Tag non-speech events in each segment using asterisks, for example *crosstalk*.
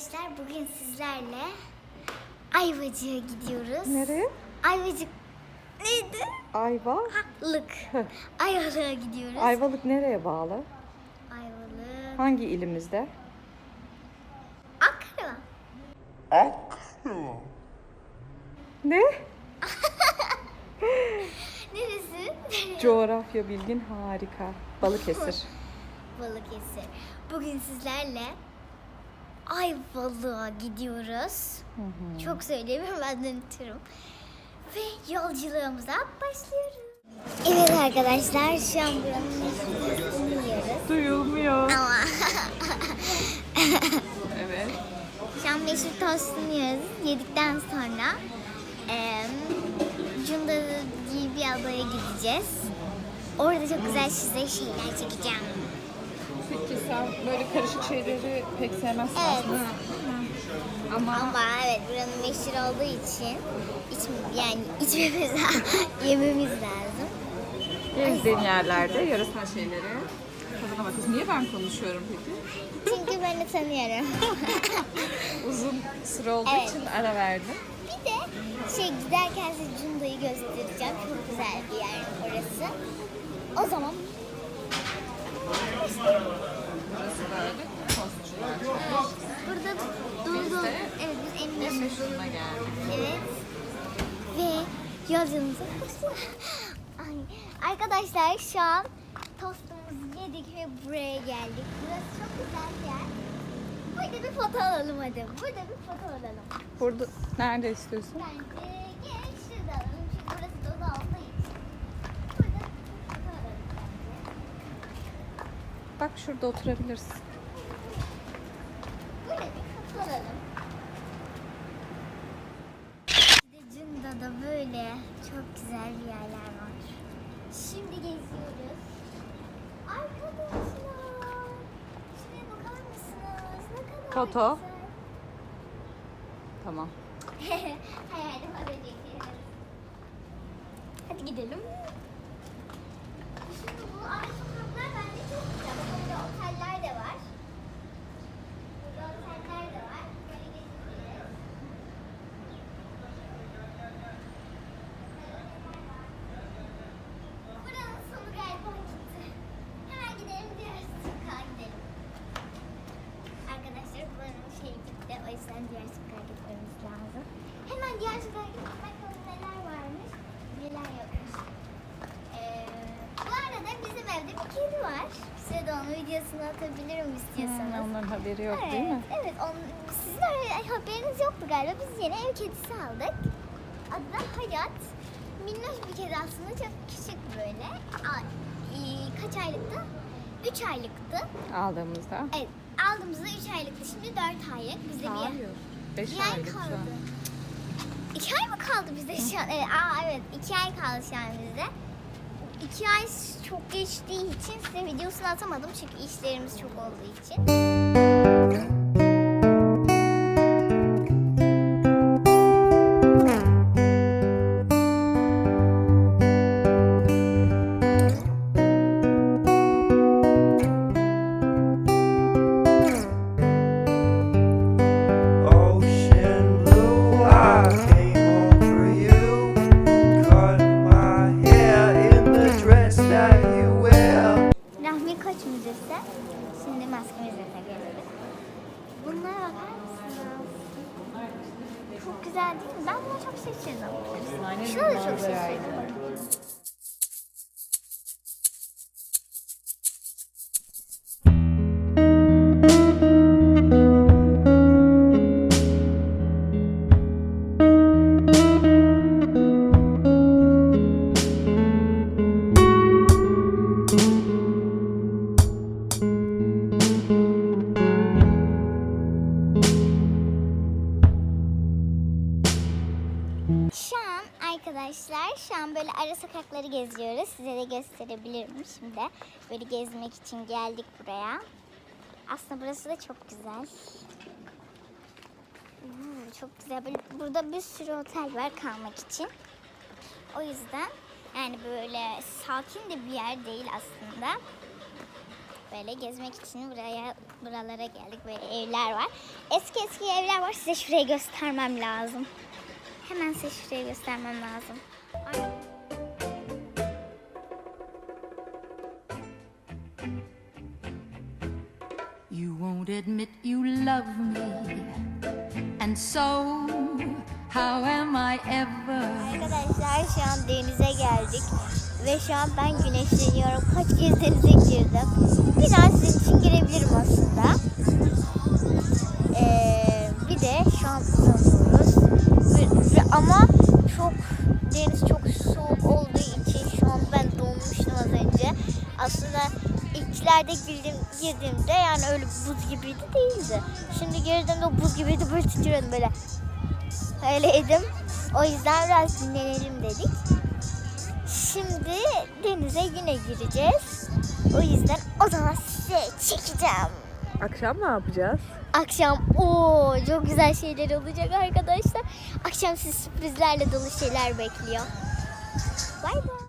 Arkadaşlar bugün sizlerle Ayvacık'a gidiyoruz. Nereye? Ayvacık neydi? Ayva. Lık. Ayvalık'a gidiyoruz. Ayvalık nereye bağlı? Ayvalık. Hangi ilimizde? Ankara. Ne? *laughs* Neresi? Coğrafya bilgin harika. Balıkesir. *laughs* Balıkesir. Bugün sizlerle Ayvalık'a gidiyoruz. Çok söyleyemiyorum ben unuturum. Ve yolculuğumuza başlıyoruz. Evet arkadaşlar şu an buranın. Duyulmuyor. Ama *laughs* Evet. şu an meşhur tostunu yiyoruz. Yedikten sonra eee Cunda diye bir adaya gideceğiz. Orada çok güzel size şeyler çekeceğim. Peki sen böyle karışık şeyleri pek sevmezsin Evet. aslında. Ama Ama evet buranın meşhur olduğu için iç, yani içmemiz *laughs* yememiz lazım. gezdiğin yerlerde yarasal şeyleri tadına bakıyorsun. Niye ben konuşuyorum peki? Çünkü ben de tanıyorum. *laughs* Uzun süre olduğu Evet. için ara verdim. bir de şey giderken size Cunda'yı göstereceğim. Çok güzel bir yer orası. O zaman Burası böyle tostçular. burada dolu de evet biz en En meşhur meşhuruna geldik. Evet. Ve *laughs* Ay, Arkadaşlar şu an tostumuzu yedik ve buraya geldik. Burası çok güzel bir yer. Burada bir foto alalım hadi. Burada bir foto alalım. Burada nerede istiyorsun? Bence gel şurada alalım. Çünkü burası dolu için. Burada bir foto alalım bence. Bak şurada oturabilirsin. Burada bir foto alalım. Bir Cunda'da böyle çok güzel bir yerler var. Şimdi geziyoruz. Arkadaşlar. Şuraya bakar mısınız? Ne kadar güzel. Tamam. *laughs* Hayalim ölecek. Hadi gidelim. Şimdi bu ara sokaklar bence çok güzel. Burada oteller de var. Burada oteller de var. Böyle gezebiliriz. Buranın sonu galiba gitti. Hemen gidelim diğer sokağa gidelim. Arkadaşlar buranın şey gitti. O yüzden diğer sokağa gitmemiz lazım. Hemen diğer gidip bakalım neler varmış, neler yokmuş. Ee, bu arada bizim evde bir kedi var. Size de onun videosunu atabilirim istiyorsanız. Hmm, onların haberi yok evet, değil mi? Evet, onun, sizin öyle haberiniz yoktu galiba. Biz yeni ev kedisi aldık. Adı da Hayat. Minnoş bir kedi aslında çok küçük böyle. A- e, kaç aylıktı? 3 aylıktı. Aldığımızda. Evet, aldığımızda 3 aylıktı. Şimdi 4 aylık. Bizde bir, Hayır. Beş bir ay aylık şu kaldı. an. 2 ay mı kaldı bizde şu an? Evet, aa, evet 2 ay kaldı şu an bizde. 2 ay çok geçtiği için size videosunu atamadım çünkü işlerimiz çok olduğu için. Güzel değil mi? Ben bunu çok seçiyordum. Şunu da çok seçiyordum. Şu an arkadaşlar şu an böyle ara sokakları geziyoruz. Size de gösterebilirim şimdi. Böyle gezmek için geldik buraya. Aslında burası da çok güzel. Hmm, çok güzel. Böyle, burada bir sürü otel var kalmak için. O yüzden yani böyle sakin de bir yer değil aslında. Böyle gezmek için buraya buralara geldik. Böyle evler var. Eski eski evler var. Size şurayı göstermem lazım. Hemen size şurayı göstermem lazım. Ay. You won't admit you love me. And so, how am I ever? Arkadaşlar şu an denize geldik. Ve şu an ben güneşleniyorum. Kaç kez denize girdim. Biraz sizin için girebilirim aslında. Ee, bir de şu an uzanıyoruz. Ama çok deniz çok soğuk olduğu için şu an ben donmuştum az önce. Aslında ilklerde girdim, girdiğimde yani öyle buz gibiydi değildi. Şimdi girdiğimde buz gibiydi böyle titriyordum böyle. Öyleydim. O yüzden biraz dinlenelim dedik. Şimdi denize yine gireceğiz. O yüzden o zaman size çekeceğim. Akşam ne yapacağız? Akşam o çok güzel şeyler olacak arkadaşlar. Akşam sizi sürprizlerle dolu şeyler bekliyor. Bay bay.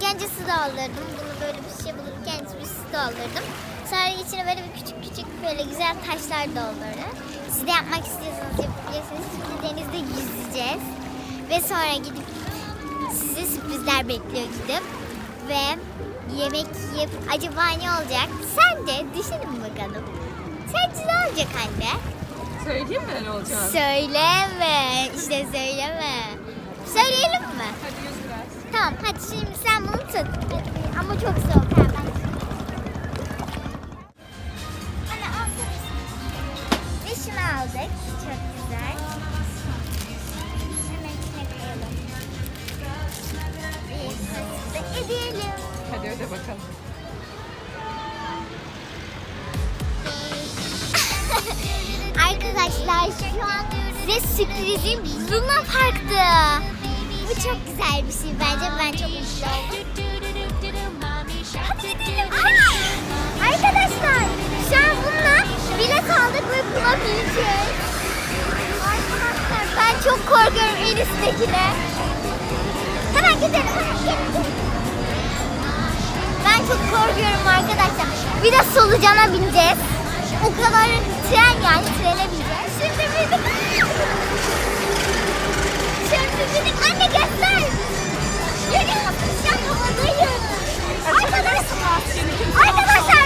Gence su doldurdum. Bunu böyle bir şey bulup gence bir su doldurdum. Sonra içine böyle bir küçük küçük böyle güzel taşlar doldurdum. Siz de yapmak istiyorsanız yapabilirsiniz. Şimdi denizde yüzeceğiz. Ve sonra gidip sizi sürprizler bekliyor gidip. Ve yemek yiyip acaba ne olacak? Sen de düşünün bakalım. Sence ne olacak anne? Söyleyeyim mi ne olacak? Söyleme. İşte söyleme. Söyleyelim mi? Hadi yüz biraz. Tamam hadi şimdi sen bunu tut. Arkadaşlar şu an size sürprizim Luna Park'tı. Bu çok güzel bir şey bence. Ben çok mutlu. Hadi gidelim. Aa! Arkadaşlar şu an bununla bilet aldık ve buna. Arkadaşlar ben çok korkuyorum en üsttekine. Hemen gidelim. Hemen gidelim. Ben çok korkuyorum arkadaşlar. Bir de solucana bineceğiz. O kadar tren yani trene bineceğiz. Şimdi bindik. Şimdi bindik. Anne göster. Görüyor musun? Şu an havadayım. Arkadaşlar. Arkadaşlar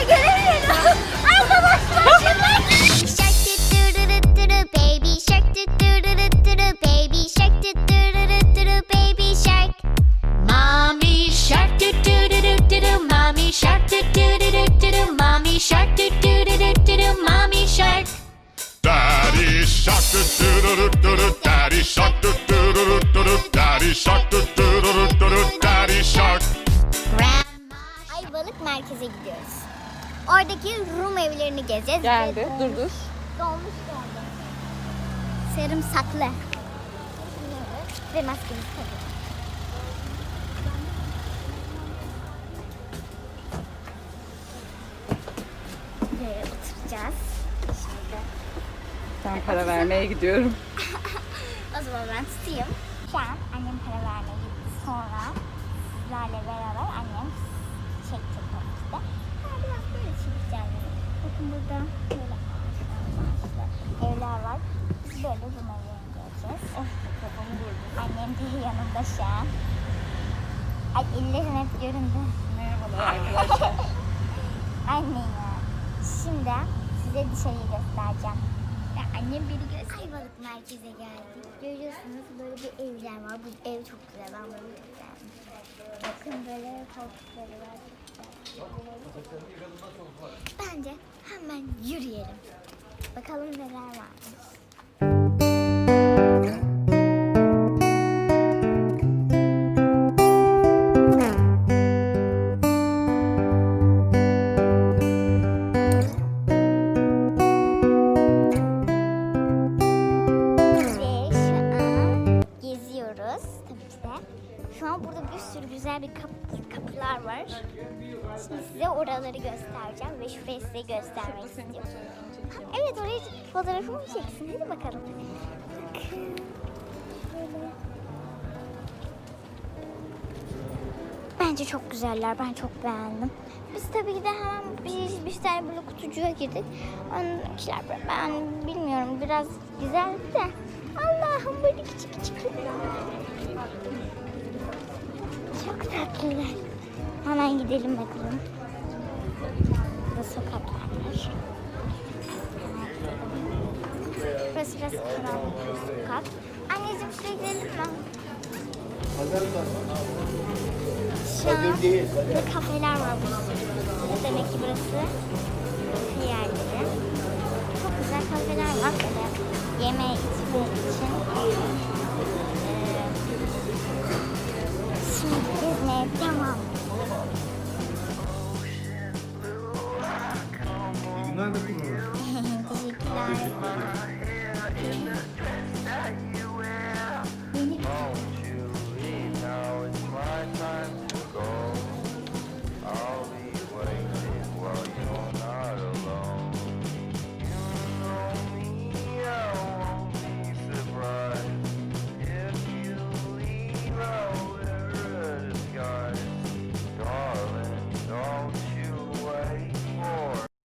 merkeze gidiyoruz. Oradaki Rum evlerini gezeceğiz. Geldi. Ve Dur dur. Dolmuş geldi. Sarımsaklı. Ve maskemizi takıyoruz. Buraya oturacağız. Şimdi. Ben para vermeye gidiyorum. *laughs* O zaman ben tutayım. Şu an annem para vermeye gitti. Sonra sizlerle beraber annem burada böyle ağaçlar, evler var. Biz böyle evlerine geleceğiz. Oh kafamı vurdum. Annem de yanımda şu an. Ay ellerim hep göründü. Merhabalar *laughs* arkadaşlar. Anne ya. Şimdi size dışarıyı göstereceğim. Ya annem beni göster. Ayvalık merkeze geldik. Görüyorsunuz böyle bir evler var. Bu ev çok güzel. Ben beğendim. Bence hemen yürüyelim. Bakalım neler varmış. Size oraları göstereceğim ve şurayı size göstermek istiyorum. Evet oraya fotoğrafımı çeksin. Hadi bakalım. Bence çok güzeller. Ben çok beğendim. Biz tabii ki de hemen bir, bir tane böyle kutucuğa girdik. Onunkiler ben bilmiyorum biraz güzeldi de. Allah'ım böyle küçük küçük. Çok tatlılar. Hemen gidelim bakalım. Burada sokaklar var. Burası biraz karanlık bir sokak. Anneciğim şuraya gidelim mi? Şu an burada kafeler var burada. Demek ki burası kafe yerleri. Çok güzel kafeler var.